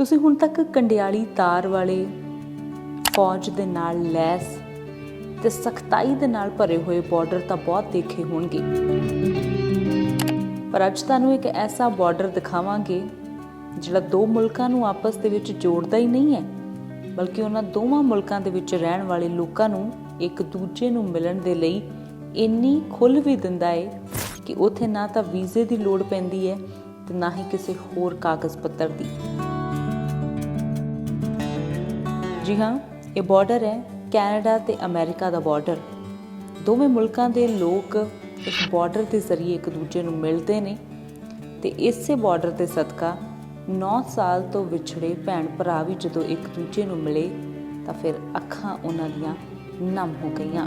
ਤੁਸੀਂ ਹੁਣ ਤੱਕ ਕੰਡਿਆਲੀ ਤਾਰ ਵਾਲੇ ਫੌਜ ਦੇ ਨਾਲ ਲੈਸ ਤੇ ਸਖਤਾਈ ਦੇ ਨਾਲ ਭਰੇ ਹੋਏ ਬਾਰਡਰ ਤਾਂ ਬਹੁਤ ਦੇਖੇ ਹੋਣਗੇ। ਪਰ ਅੱਜ ਤੁਹਾਨੂੰ ਇੱਕ ਐਸਾ ਬਾਰਡਰ ਦਿਖਾਵਾਂਗੇ, ਜਿਹੜਾ ਦੋ ਮੁਲਕਾਂ ਨੂੰ ਆਪਸ ਦੇ ਵਿੱਚ ਜੋੜਦਾ ਹੀ ਨਹੀਂ ਹੈ, ਬਲਕਿ ਉਹਨਾਂ ਦੋਵਾਂ ਮੁਲਕਾਂ ਦੇ ਵਿੱਚ ਰਹਿਣ ਵਾਲੇ ਲੋਕਾਂ ਨੂੰ ਇੱਕ ਦੂਜੇ ਨੂੰ ਮਿਲਣ ਦੇ ਲਈ ਇੰਨੀ ਖੁੱਲ੍ਹ ਵੀ ਦਿੰਦਾ ਹੈ ਕਿ ਉਥੇ ਨਾ ਤਾਂ ਵੀਜ਼ੇ ਦੀ ਲੋੜ ਪੈਂਦੀ ਹੈ ਤੇ ਨਾ ਹੀ ਕਿਸੇ ਹੋਰ ਕਾਗਜ਼ ਪੱਤਰ ਦੀ। ਜੀ ਹਾਂ, ਇਹ ਬਾਰਡਰ ਹੈ, ਕੈਨੇਡਾ ਤੇ ਅਮਰੀਕਾ ਦਾ ਬਾਰਡਰ ਦੋਵੇਂ ਮੁਲਕਾਂ ਦੇ ਲੋਕ ਇਸ ਬਾਰਡਰ ਦੇ ਜ਼ਰੀਏ ਇੱਕ ਦੂਜੇ ਨੂੰ ਮਿਲਦੇ ਨੇ ਤੇ ਇਸੇ ਬਾਰਡਰ ਦੇ ਸਦਕਾ 9 ਸਾਲ ਤੋਂ ਵਿਛੜੇ ਭੈਣ ਭਰਾ ਵੀ ਜਦੋਂ ਇੱਕ ਦੂਜੇ ਨੂੰ ਮਿਲੇ ਤਾਂ ਫਿਰ ਅੱਖਾਂ ਉਹਨਾਂ ਦੀਆਂ ਨਮ ਹੋ ਗਈਆਂ।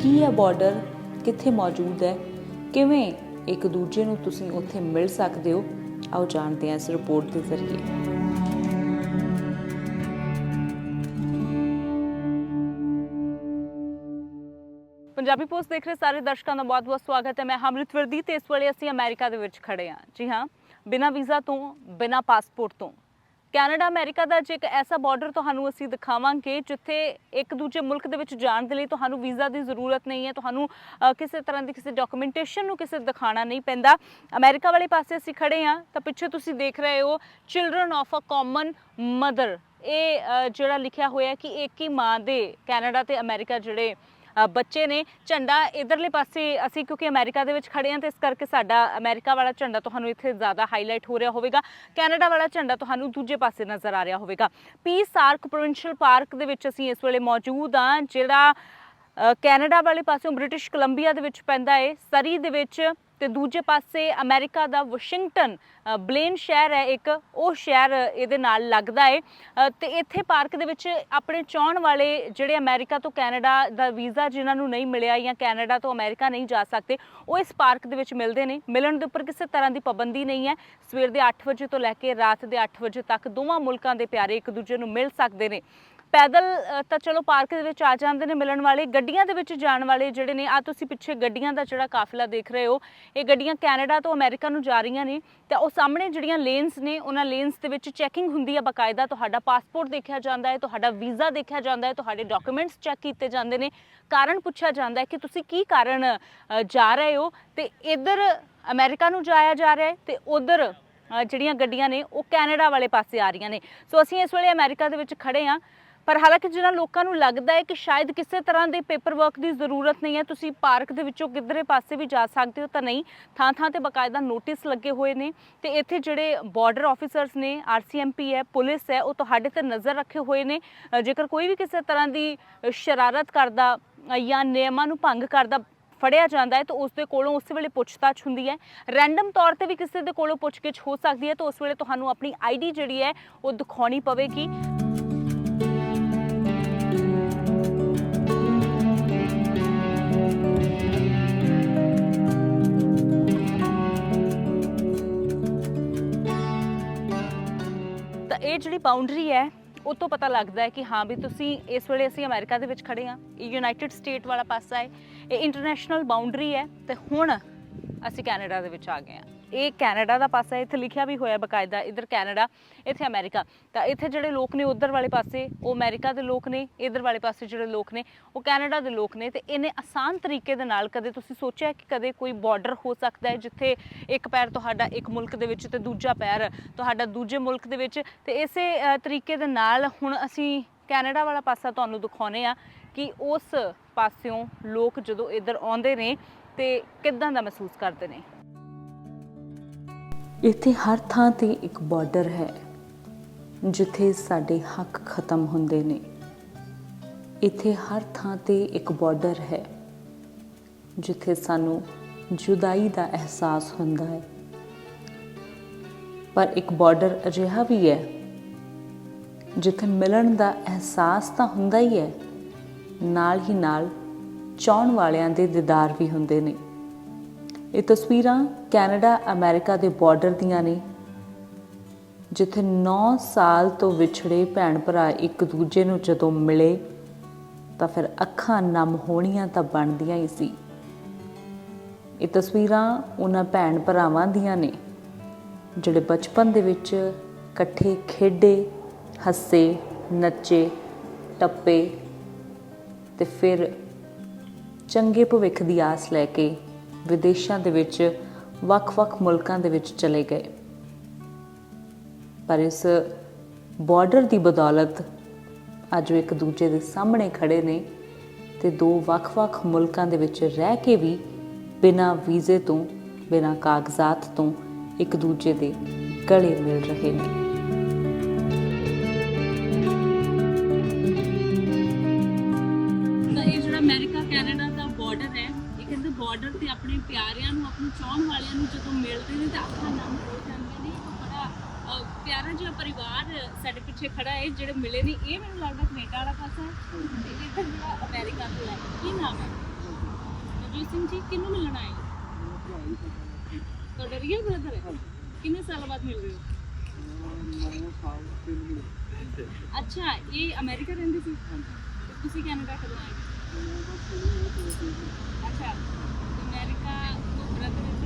ਕੀ ਹੈ ਬਾਰਡਰ ਕਿੱਥੇ ਮੌਜੂਦ ਹੈ? ਕਿਵੇਂ ਇੱਕ ਦੂਜੇ ਨੂੰ ਤੁਸੀਂ ਉੱਥੇ ਮਿਲ ਸਕਦੇ ਹੋ? ਆਓ ਜਾਣਦੇ ਹਾਂ ਇਸ ਰਿਪੋਰਟ ਦੇ ਜ਼ਰੀਏ। ਪੰਜਾਬੀ ਪੋਸਟ ਦੇਖ ਰਹੇ ਸਾਰੇ ਦਰਸ਼ਕਾਂ ਦਾ ਬਹੁਤ-ਬਹੁਤ ਸਵਾਗਤ ਹੈ। ਮੈਂ ਹਮਰਿਤ ਵਰਦੀ ਤੇ ਇਸ ਵੇਲੇ ਅਸੀਂ ਅਮਰੀਕਾ ਦੇ ਵਿੱਚ ਖੜੇ ਹਾਂ। ਜੀ ਹਾਂ, ਬਿਨਾਂ ਵੀਜ਼ਾ ਤੋਂ, ਬਿਨਾਂ ਪਾਸਪੋਰਟ ਤੋਂ ਕੈਨੇਡਾ, ਅਮਰੀਕਾ ਦਾ ਜੇ ਇੱਕ ਐਸਾ ਬਾਰਡਰ ਤੁਹਾਨੂੰ ਅਸੀਂ ਦਿਖਾਵਾਂਗੇ, ਜਿੱਥੇ ਇੱਕ ਦੂਜੇ ਮੁਲਕ ਦੇ ਵਿੱਚ ਜਾਣ ਦੇ ਲਈ ਤੁਹਾਨੂੰ ਵੀਜ਼ਾ ਦੀ ਜ਼ਰੂਰਤ ਨਹੀਂ ਹੈ, ਤੁਹਾਨੂੰ ਕਿਸੇ ਤਰ੍ਹਾਂ ਦੀ ਕਿਸੇ ਡਾਕੂਮੈਂਟੇਸ਼ਨ ਨੂੰ ਕਿਸੇ ਦਿਖਾਣਾ ਨਹੀਂ ਪੈਂਦਾ। ਅਮਰੀਕਾ ਵਾਲੇ ਪਾਸੇ ਅਸੀਂ ਖੜੇ ਆ ਤਾਂ ਪਿੱਛੇ ਤੁਸੀਂ ਦੇਖ ਰਹੇ ਹੋ children of a common mother ਇਹ ਜਿਹੜਾ ਲਿਖਿਆ ਹੋਇਆ ਕਿ ਇੱਕ ਹੀ ਮਾਂ ਦੇ ਕੈਨੇਡਾ ਤੇ ਅਮਰੀਕਾ ਜਿਹੜੇ ਬੱਚੇ ਨੇ। ਝੰਡਾ ਇਧਰਲੇ ਪਾਸੇ ਅਸੀਂ ਕਿਉਂਕਿ ਅਮਰੀਕਾ ਦੇ ਵਿੱਚ ਖੜੇ ਹਾਂ ਤੇ ਇਸ ਕਰਕੇ ਸਾਡਾ ਅਮਰੀਕਾ ਵਾਲਾ ਝੰਡਾ ਤੁਹਾਨੂੰ ਇੱਥੇ ਜ਼ਿਆਦਾ ਹਾਈਲਾਈਟ ਹੋ ਰਿਹਾ ਹੋਵੇਗਾ। ਕੈਨੇਡਾ ਵਾਲਾ ਝੰਡਾ ਤੁਹਾਨੂੰ ਦੂਜੇ ਪਾਸੇ ਨਜ਼ਰ ਆ ਰਿਹਾ ਹੋਵੇਗਾ। ਪੀ ਸਾਰਕ ਪ੍ਰੋਵਿੰਸ਼ੀਅਲ ਪਾਰਕ ਦੇ ਵਿੱਚ ਅਸੀਂ ਇਸ ਵੇਲੇ ਮੌਜੂਦ ਹਾਂ, ਜਿਹੜਾ ਕੈਨੇਡਾ ਵਾਲੇ ਪਾਸਿਓਂ ਬ੍ਰਿਟਿਸ਼ ਕੋਲੰਬੀਆ ਦੇ ਵਿੱਚ ਪੈਂਦਾ ਹੈ ਸਰੀ ਦੇ ਵਿੱਚ ਤੇ ਦੂਜੇ ਪਾਸੇ ਅਮਰੀਕਾ ਦਾ ਵਾਸ਼ਿੰਗਟਨ ਬਲੇਨ ਸ਼ਹਿਰ ਹੈ ਇੱਕ ਉਹ ਸ਼ਹਿਰ ਇਹਦੇ ਨਾਲ ਲੱਗਦਾ ਹੈ ਅ, ਤੇ ਇੱਥੇ ਪਾਰਕ ਦੇ ਵਿੱਚ ਆਪਣੇ ਚਾਹਣ ਵਾਲੇ ਜਿਹੜੇ ਅਮਰੀਕਾ ਤੋਂ ਕੈਨੇਡਾ ਦਾ ਵੀਜ਼ਾ ਜਿਨ੍ਹਾਂ ਨੂੰ ਨਹੀਂ ਮਿਲਿਆ ਜਾਂ ਕੈਨੇਡਾ ਤੋਂ ਅਮਰੀਕਾ ਨਹੀਂ ਜਾ ਸਕਦੇ ਉਹ ਇਸ ਪਾਰਕ ਦੇ ਵਿੱਚ ਮਿਲਦੇ ਨੇ। ਮਿਲਣ ਦੇ ਉੱਪਰ ਕਿਸੇ ਤਰ੍ਹਾਂ ਦੀ ਪਾਬੰਦੀ ਨਹੀਂ ਹੈ। ਸਵੇਰ ਦੇ 8 ਵਜੇ ਤੋਂ ਲੈ ਕੇ ਰਾਤ ਦੇ 8 ਵਜੇ ਤੱਕ ਦੋਵਾਂ ਮੁਲਕਾਂ ਦੇ ਪਿਆਰੇ ਇੱਕ ਦੂਜੇ ਨੂੰ ਮਿਲ ਸਕਦੇ ਨੇ। ਪੈਦਲ ਅ, ਤਾਂ ਚਲੋ ਪਾਰਕ ਦੇ ਵਿੱਚ ਆ ਜਾਂਦੇ ਨੇ ਮਿਲਣ ਵਾਲੇ। ਗੱਡੀਆਂ ਦੇ ਵਿੱਚ ਜਾਣ ਵਾਲੇ ਜਿਹੜੇ ਨੇ ਆ ਤੁਸੀਂ ਪਿੱਛੇ ਗੱਡੀਆਂ ਦਾ ਜਿਹੜਾ ਕਾਫਲਾ ਦੇਖ ਰਹੇ ਹੋ ਇਹ ਗੱਡੀਆਂ ਕੈਨੇਡਾ ਤੋਂ ਅਮਰੀਕਾ ਨੂੰ ਜਾ ਰਹੀਆਂ ਨੇ। ਤਾਂ ਉਹ ਸਾਹਮਣੇ ਜਿਹੜੀਆਂ ਲੇਨਸ ਨੇ ਉਹਨਾਂ ਲੇਨਸ ਦੇ ਵਿੱਚ ਚੈਕਿੰਗ ਹੁੰਦੀ ਹੈ ਬਕਾਇਦਾ। ਤੁਹਾਡਾ ਪਾਸਪੋਰਟ ਦੇਖਿਆ ਜਾਂਦਾ ਹੈ ਤੁਹਾਡਾ ਵੀਜ਼ਾ ਦੇਖਿਆ ਜਾਂਦਾ ਹੈ ਤੁਹਾਡੇ ਡਾਕੂਮੈਂਟਸ ਚੈੱਕ ਕੀਤੇ ਜਾਂਦੇ ਨੇ। ਕਾਰਨ ਪੁੱਛਿਆ ਜਾਂਦਾ ਹੈ ਕਿ ਤੁਸੀਂ ਕੀ ਕਾਰਨ ਅ, ਜਾ ਰਹੇ ਹੋ? ਤੇ ਇੱਧਰ ਅਮਰੀਕਾ ਨੂੰ ਜਾਇਆ ਜਾ ਰਿਹਾ ਹੈ ਤੇ ਉਧਰ ਅ, ਜਿਹੜੀਆਂ ਗੱਡੀਆਂ ਨੇ ਉਹ ਕੈਨੇਡਾ ਵਾਲੇ ਪਾਸੇ ਆ ਰਹੀਆਂ ਨੇ। ਸੋ ਅਸੀਂ ਇਸ ਵੇਲੇ ਅਮਰੀਕਾ ਦੇ ਵਿੱਚ ਖੜੇ ਹਾਂ। ਪਰ ਹਾਲਾਂਕਿ ਜਿਨ੍ਹਾਂ ਲੋਕਾਂ ਨੂੰ ਲੱਗਦਾ ਹੈ ਕਿ ਸ਼ਾਇਦ ਕਿਸੇ ਤਰ੍ਹਾਂ ਦੇ ਪੇਪਰ ਵਰਕ ਦੀ ਜ਼ਰੂਰਤ ਨਹੀਂ ਹੈ, ਤੁਸੀਂ ਪਾਰਕ ਦੇ ਵਿੱਚੋਂ ਕਿਧਰੇ ਪਾਸੇ ਵੀ ਜਾ ਸਕਦੇ ਹੋ ਤਾਂ ਨਹੀਂ ਥਾਂ ਥਾਂ ਤੇ ਬਕਾਇਦਾ ਨੋਟਿਸ ਲੱਗੇ ਹੋਏ ਨੇ ਤੇ ਇੱਥੇ ਜਿਹੜੇ ਬਾਰਡਰ ਆਫੀਸਰਸ ਨੇ ਆਰਸੀਐਮਪੀ ਹੈ, ਪੁਲਿਸ ਹੈ, ਉਹ ਤੁਹਾਡੇ ਤੇ ਨਜ਼ਰ ਰੱਖੇ ਹੋਏ ਨੇ। ਜੇਕਰ ਕੋਈ ਵੀ ਕਿਸੇ ਤਰ੍ਹਾਂ ਦੀ ਸ਼ਰਾਰਤ ਕਰਦਾ ਜਾਂ ਨਿਯਮਾਂ ਨੂੰ ਭੰਗ ਕਰਦਾ ਫੜਿਆ ਜਾਂਦਾ ਹੈ ਤਾਂ ਉਸ ਦੇ ਕੋਲੋਂ ਉਸ ਵੇਲੇ ਪੁੱਛਤਾਛ ਹੁੰਦੀ ਹੈ। ਰੈਂਡਮ ਤੌਰ ਤੇ ਵੀ ਕਿਸੇ ਦੇ ਕੋਲੋਂ ਪੁੱਛਗਿੱਛ ਹੋ ਸਕਦੀ ਹੈ ਤਾਂ ਉਸ ਵੇਲੇ ਤੁਹਾਨੂੰ ਆਪਣੀ ਆਈਡੀ ਜਿਹੜੀ ਹੈ ਉਹ ਦਿਖਾਉਣੀ ਪਵੇਗੀ। ਇਹ ਜਿਹੜੀ ਬਾਉਂਡਰੀ ਹੈ, ਉਹ ਤੋਂ ਪਤਾ ਲੱਗਦਾ ਹੈ ਕਿ ਹਾਂ ਵੀ ਤੁਸੀਂ ਇਸ ਵੇਲੇ ਅਸੀਂ ਅਮਰੀਕਾ ਦੇ ਵਿੱਚ ਖੜੇ ਹਾਂ, ਇਹ ਯੂਨਾਈਟਿਡ ਸਟੇਟ ਵਾਲਾ ਪਾਸਾ ਹੈ, ਇਹ ਇੰਟਰਨੈਸ਼ਨਲ ਬਾਉਂਡਰੀ ਹੈ ਤੇ ਹੁਣ ਅਸੀਂ ਕੈਨੇਡਾ ਦੇ ਵਿੱਚ ਆ ਗਏ ਹਾਂ। ਇਹ ਕੈਨੇਡਾ ਦਾ ਪਾਸਾ, ਇੱਥੇ ਲਿਖਿਆ ਵੀ ਹੋਇਆ ਬਕਾਇਦਾ, ਇੱਧਰ ਕੈਨੇਡਾ, ਇੱਥੇ ਅਮਰੀਕਾ। ਤਾਂ ਇੱਥੇ ਜਿਹੜੇ ਲੋਕ ਨੇ ਉਧਰ ਵਾਲੇ ਪਾਸੇ, ਉਹ ਅਮਰੀਕਾ ਦੇ ਲੋਕ ਨੇ, ਇੱਧਰ ਵਾਲੇ ਪਾਸੇ ਜਿਹੜੇ ਲੋਕ ਨੇ, ਉਹ ਕੈਨੇਡਾ ਦੇ ਲੋਕ ਨੇ। ਤੇ ਇਹਨੇ ਆਸਾਨ ਤਰੀਕੇ ਦੇ ਨਾਲ ਕਦੇ ਤੁਸੀਂ ਸੋਚਿਆ ਕਿ ਕਦੇ ਕੋਈ ਬਾਰਡਰ ਹੋ ਸਕਦਾ ਹੈ ਜਿੱਥੇ ਇੱਕ ਪੈਰ ਤੁਹਾਡਾ ਇੱਕ ਮੁਲਕ ਦੇ ਵਿੱਚ ਤੇ ਦੂਜਾ ਪੈਰ ਤੁਹਾਡਾ ਦੂਜੇ ਮੁਲਕ ਦੇ ਵਿੱਚ? ਤੇ ਇਸੇ ਤਰੀਕੇ ਦੇ ਨਾਲ ਹੁਣ ਅਸੀਂ ਕੈਨੇਡਾ ਵਾਲਾ ਪਾਸਾ ਤੁਹਾਨੂੰ ਦਿਖਾਉਨੇ ਆ ਕਿ ਉਸ ਪਾਸਿਓਂ ਲੋਕ ਜਦੋਂ ਇੱਧਰ ਆਉਂਦੇ ਨੇ ਤੇ ਕਿੱਦਾਂ ਦਾ ਮਹਿਸੂਸ ਕਰਦੇ ਨੇ। ਇੱਥੇ ਹਰ ਥਾਂ ਤੇ ਇੱਕ ਬਾਰਡਰ ਹੈ, ਜਿੱਥੇ ਸਾਡੇ ਹੱਕ ਖਤਮ ਹੁੰਦੇ ਨੇ। ਇੱਥੇ ਹਰ ਥਾਂ ਤੇ ਇੱਕ ਬਾਰਡਰ ਹੈ, ਜਿੱਥੇ ਸਾਨੂੰ ਜੁਦਾਈ ਦਾ ਅਹਿਸਾਸ ਹੁੰਦਾ ਹੈ। ਪਰ ਇੱਕ ਬਾਰਡਰ ਅਜਿਹਾ ਵੀ ਹੈ, ਜਿੱਥੇ ਮਿਲਣ ਦਾ ਅਹਿਸਾਸ ਤਾਂ ਹੁੰਦਾ ਹੀ ਹੈ, ਨਾਲ ਹੀ ਨਾਲ ਚਾਹਣ ਵਾਲਿਆਂ ਦੇ ਦੀਦਾਰ ਵੀ ਹੁੰਦੇ ਨੇ। ਇਹ ਤਸਵੀਰਾਂ ਕੈਨੇਡਾ, ਅਮਰੀਕਾ ਦੇ ਬਾਰਡਰ ਦੀਆਂ ਨੇ, ਜਿੱਥੇ 9 ਸਾਲ ਤੋਂ ਵਿਛੜੇ ਭੈਣ ਭਰਾ ਇੱਕ ਦੂਜੇ ਨੂੰ ਜਦੋਂ ਮਿਲੇ, ਤਾਂ ਫਿਰ ਅੱਖਾਂ ਨਮ ਹੋਣੀਆਂ ਤਾਂ ਬਣਦੀਆਂ ਹੀ ਸੀ। ਇਹ ਤਸਵੀਰਾਂ ਉਹਨਾਂ ਭੈਣ ਭਰਾਵਾਂ ਦੀਆਂ ਨੇ, ਜਿਹੜੇ ਬਚਪਨ ਦੇ ਵਿੱਚ ਇਕੱਠੇ ਖੇਡੇ, ਹੱਸੇ, ਨੱਚੇ, ਟੱਪੇ ਤੇ ਫਿਰ ਚੰਗੇ ਭਵਿੱਖ ਦੀ ਆਸ ਲੈ ਕੇ ਵਿਦੇਸ਼ਾਂ ਦੇ ਵਿੱਚ, ਵੱਖ-ਵੱਖ ਮੁਲਕਾਂ ਦੇ ਵਿੱਚ ਚਲੇ ਗਏ। ਪਰ ਇਸ ਬਾਰਡਰ ਦੀ ਬਦੌਲਤ ਅੱਜ ਉਹ ਇੱਕ ਦੂਜੇ ਦੇ ਸਾਹਮਣੇ ਖੜੇ ਨੇ ਤੇ ਦੋ ਵੱਖ-ਵੱਖ ਮੁਲਕਾਂ ਦੇ ਵਿੱਚ ਰਹਿ ਕੇ ਵੀ ਬਿਨਾਂ ਵੀਜ਼ੇ ਤੋਂ, ਬਿਨਾਂ ਕਾਗਜ਼ਾਤ ਤੋਂ ਇੱਕ ਦੂਜੇ ਦੇ ਗਲੇ ਮਿਲ ਰਹੇ ਨੇ। ਬਾਰਡਰ ਤੇ ਆਪਣੇ ਪਿਆਰਿਆਂ ਨੂੰ, ਆਪਣੇ ਚਾਹਣ ਵਾਲਿਆਂ ਨੂੰ ਜਦੋਂ ਮਿਲਦੇ ਨੇ ਤਾਂ ਅੱਖਾਂ ਨਮ ਹੋ ਜਾਂਦੀਆਂ ਨੇ ਇਹ ਬੜਾ ਪਿਆਰਾ ਜਿਹਾ ਪਰਿਵਾਰ ਸਾਡੇ ਪਿੱਛੇ ਖੜਾ ਹੈ, ਜਿਹੜੇ ਮਿਲੇ ਨੇ, ਇਹ ਮੈਨੂੰ ਲੱਗਦਾ ਕੈਨੇਡਾ ਵਾਲਾ ਪਾਸਾ ਹੈ। ਤੇ ਇਹ ਜਿਹੜਾ ਅਮਰੀਕਾ ਤੋਂ ਹੈ ਕੀ ਨਾਮ ਹੈ? ਨਵਜੀਤ ਸਿੰਘ ਜੀ, ਕਿਹਨੂੰ ਮਿਲਣ ਆਏ ਤੁਹਾਡਾ ਰੀਅਲ ਬ੍ਰਦਰ ਹੈ? ਕਿੰਨੇ ਸਾਲ ਬਾਅਦ ਮਿਲ ਰਹੇ ਹੋ? ਅੱਛਾ, ਇਹ ਅਮਰੀਕਾ ਰਹਿੰਦੇ ਸੀ? ਤੁਸੀਂ ਕੈਨੇਡਾ ਕਦੋਂ ਆਏ? ਅੱਛਾ। Спасибо.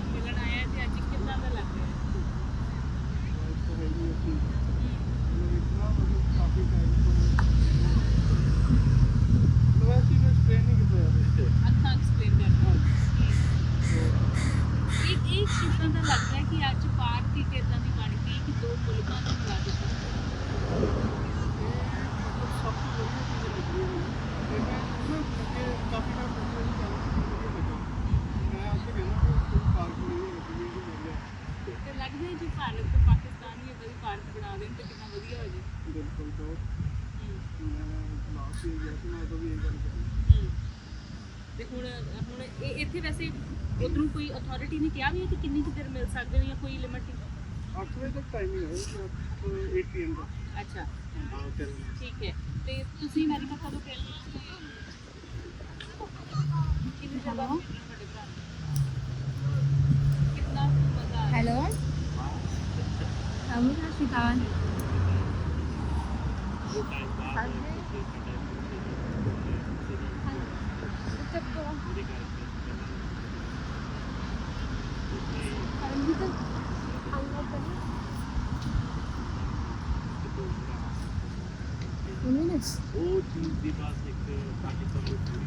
ਹੁਣ ਹੁਣ ਇਹ ਇੱਥੇ ਵੈਸੇ ਉਧਰੋਂ ਕੋਈ ਅਥਾਰਟੀ ਨੇ ਕਿਹਾ ਵੀ ਹੈ ਕਿ ਕਿੰਨੀ ਕੁ ਦੇਰ ਮਿਲ ਸਕਦੇ ਨੇ ਜਾਂ ਕੋਈ ਲਿਮਿਟ ਅੱਛਾ। ਠੀਕ ਹੈ। ਤੇ ਤੁਸੀਂ ਅਮਰੀਕਾ ਕਦੋਂ ਗਏ? ਕਿੰਨੀ ਜਗ੍ਹਾ ਤੁਹਾਡੇ ਭਰਾ ਨੂੰ? చెప్తావా वो चीज के पास एक पाकिस्तान में पूरी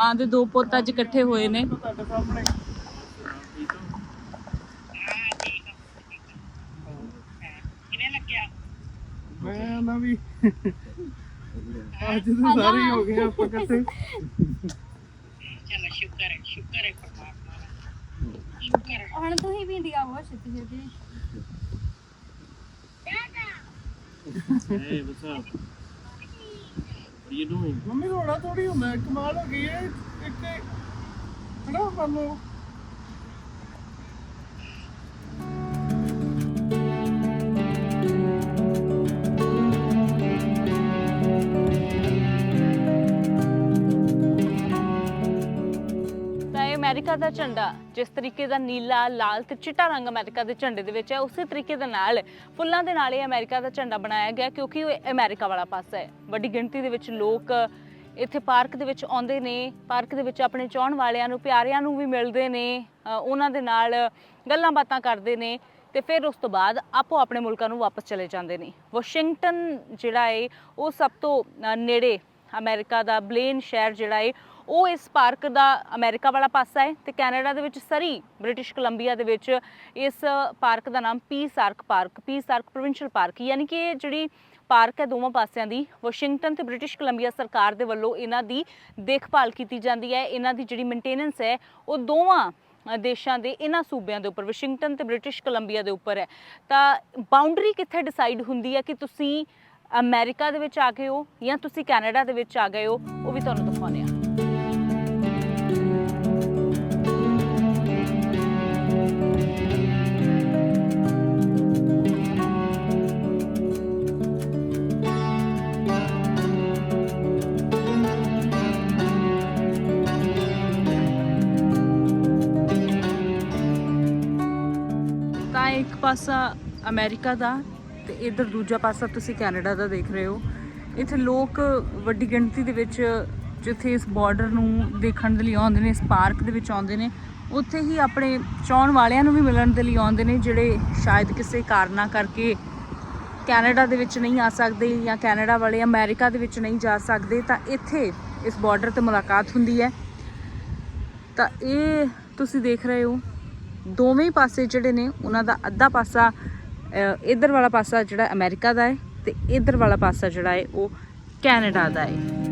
ਮਾਂ ਦੇ ਦੋ ਪੁੱਤ ਅੱਜ ਇਕੱਠੇ ਹੋਏ ਨੇ। ਮੈਂ ਨਾ ਵੀ ਅੱਜ ਤਾਂ ਸਾਰੇ ਹੀ ਹੋ ਗਏ ਆਪਾਂ ਇਕੱਠੇ। ਹੁਣ ਤੁਸੀਂ ਵੀ ਇੰਡੀਆ ਹੋ ਛੇਤੀ ਛੇਤੀ। Up? What are you doing? Mummy ਰੋਣਾ ਥੋੜੀ ਹੁੰਦਾ ਹੈ, ਕਮਾਲ ਹੋ ਗਈ ਹੈ ਇੱਕ ਹਣਾ ਮੰਨ ਲਓ ਅਮਰੀਕਾ ਦਾ ਝੰਡਾ, ਜਿਸ ਤਰੀਕੇ ਦਾ ਨੀਲਾ, ਲਾਲ ਤੇ ਚਿੱਟਾ ਰੰਗ ਅਮਰੀਕਾ ਦੇ ਝੰਡੇ ਦੇ ਵਿੱਚ ਹੈ, ਉਸੇ ਤਰੀਕੇ ਦੇ ਨਾਲ ਫੁੱਲਾਂ ਦੇ ਨਾਲ ਇਹ ਅਮਰੀਕਾ ਦਾ ਝੰਡਾ ਬਣਾਇਆ ਗਿਆ, ਕਿਉਂਕਿ ਉਹ ਅਮਰੀਕਾ ਵਾਲਾ ਪਾਸਾ ਹੈ। ਵੱਡੀ ਗਿਣਤੀ ਦੇ ਵਿੱਚ ਲੋਕ ਇੱਥੇ ਪਾਰਕ ਦੇ ਵਿੱਚ ਆਉਂਦੇ ਨੇ, ਪਾਰਕ ਦੇ ਵਿੱਚ ਆਪਣੇ ਚਾਹਣ ਵਾਲਿਆਂ ਨੂੰ, ਪਿਆਰਿਆਂ ਨੂੰ ਵੀ ਮਿਲਦੇ ਨੇ ਉਹਨਾਂ ਦੇ ਨਾਲ ਗੱਲਾਂ ਬਾਤਾਂ ਕਰਦੇ ਨੇ ਤੇ ਫਿਰ ਉਸ ਤੋਂ ਬਾਅਦ ਆਪੋ ਆਪਣੇ ਮੁਲਕਾਂ ਨੂੰ ਵਾਪਸ ਚਲੇ ਜਾਂਦੇ ਨੇ। ਵਾਸ਼ਿੰਗਟਨ ਜਿਹੜਾ ਹੈ ਉਹ ਸਭ ਤੋਂ ਨੇੜੇ ਅਮਰੀਕਾ ਦਾ ਬਲੇਨ ਸ਼ਹਿਰ ਜਿਹੜਾ ਹੈ ਉਹ ਇਸ ਪਾਰਕ ਦਾ ਅਮਰੀਕਾ ਵਾਲਾ ਪਾਸਾ ਹੈ ਤੇ ਕੈਨੇਡਾ ਦੇ ਵਿੱਚ ਸਰੀ, ਬ੍ਰਿਟਿਸ਼ ਕੋਲੰਬੀਆ ਦੇ ਵਿੱਚ ਇਸ ਪਾਰਕ ਦਾ ਨਾਮ ਪੀ ਸਾਰਕ ਪਾਰਕ, ਪੀ ਸਾਰਕ ਪ੍ਰੋਵਿੰਸ਼ੀਅਲ ਪਾਰਕ, ਯਾਨੀ ਕਿ ਇਹ ਜਿਹੜੀ ਪਾਰਕ ਹੈ ਦੋਵਾਂ ਪਾਸਿਆਂ ਦੀ, ਵਾਸ਼ਿੰਗਟਨ ਤੇ ਬ੍ਰਿਟਿਸ਼ ਕੋਲੰਬੀਆ ਸਰਕਾਰ ਦੇ ਵੱਲੋਂ ਇਹਨਾਂ ਦੀ ਦੇਖਭਾਲ ਕੀਤੀ ਜਾਂਦੀ ਹੈ, ਇਹਨਾਂ ਦੀ ਜਿਹੜੀ ਮੇਨਟੇਨੈਂਸ ਹੈ, ਉਹ ਦੋਵਾਂ ਦੇਸ਼ਾਂ ਦੇ ਇਹਨਾਂ ਸੂਬਿਆਂ ਦੇ ਉੱਪਰ, ਵਾਸ਼ਿੰਗਟਨ ਤੇ ਬ੍ਰਿਟਿਸ਼ ਕੋਲੰਬੀਆ ਦੇ ਉੱਪਰ ਹੈ। ਤਾਂ ਬਾਉਂਡਰੀ ਕਿੱਥੇ ਡਿਸਾਈਡ ਹੁੰਦੀ ਹੈ ਕਿ ਤੁਸੀਂ ਅਮਰੀਕਾ ਦੇ ਵਿੱਚ ਆ ਗਏ ਹੋ ਜਾਂ ਤੁਸੀਂ ਕੈਨੇਡਾ ਦੇ ਵਿੱਚ ਆ ਗਏ ਹੋ, ਉਹ ਵੀ ਤੁਹਾਨੂੰ ਦਿਖਾਉਂਦੇ ਆ ਪਾਸਾ ਅਮਰੀਕਾ ਦਾ ਤੇ ਇਧਰ ਦੂਜਾ ਪਾਸਾ ਤੁਸੀਂ ਕੈਨੇਡਾ ਦਾ ਦੇਖ ਰਹੇ ਹੋ। ਇੱਥੇ ਲੋਕ ਵੱਡੀ ਗਿਣਤੀ ਦੇ ਵਿੱਚ ਜਿੱਥੇ ਇਸ ਬਾਰਡਰ ਨੂੰ ਦੇਖਣ ਦੇ ਲਈ ਆਉਂਦੇ ਨੇ, ਇਸ ਪਾਰਕ ਦੇ ਵਿੱਚ ਆਉਂਦੇ ਨੇ, ਉੱਥੇ ਹੀ ਆਪਣੇ ਚਾਹਣ ਵਾਲਿਆਂ ਨੂੰ ਵੀ ਮਿਲਣ ਦੇ ਲਈ ਆਉਂਦੇ ਨੇ, ਜਿਹੜੇ ਸ਼ਾਇਦ ਕਿਸੇ ਕਾਰਨਾਂ ਕਰਕੇ ਕੈਨੇਡਾ ਦੇ ਵਿੱਚ ਨਹੀਂ ਆ ਸਕਦੇ ਜਾਂ ਕੈਨੇਡਾ ਵਾਲੇ ਅਮਰੀਕਾ ਦੇ ਵਿੱਚ ਨਹੀਂ ਜਾ ਸਕਦੇ, ਤਾਂ ਇੱਥੇ ਇਸ ਬਾਰਡਰ ਤੇ ਮੁਲਾਕਾਤ ਹੁੰਦੀ ਹੈ। ਤਾਂ ਇਹ ਤੁਸੀਂ ਦੇਖ ਰਹੇ ਹੋ। ਦੋਵੇਂ ਪਾਸੇ ਜਿਹੜੇ ਨੇ ਉਹਨਾਂ ਦਾ ਅੱਧਾ ਪਾਸਾ ਅ, ਇੱਧਰ ਵਾਲਾ ਪਾਸਾ ਜਿਹੜਾ ਅਮਰੀਕਾ ਦਾ ਹੈ ਤੇ ਇੱਧਰ ਵਾਲਾ ਪਾਸਾ ਜਿਹੜਾ ਹੈ ਉਹ ਕੈਨੇਡਾ ਦਾ ਹੈ।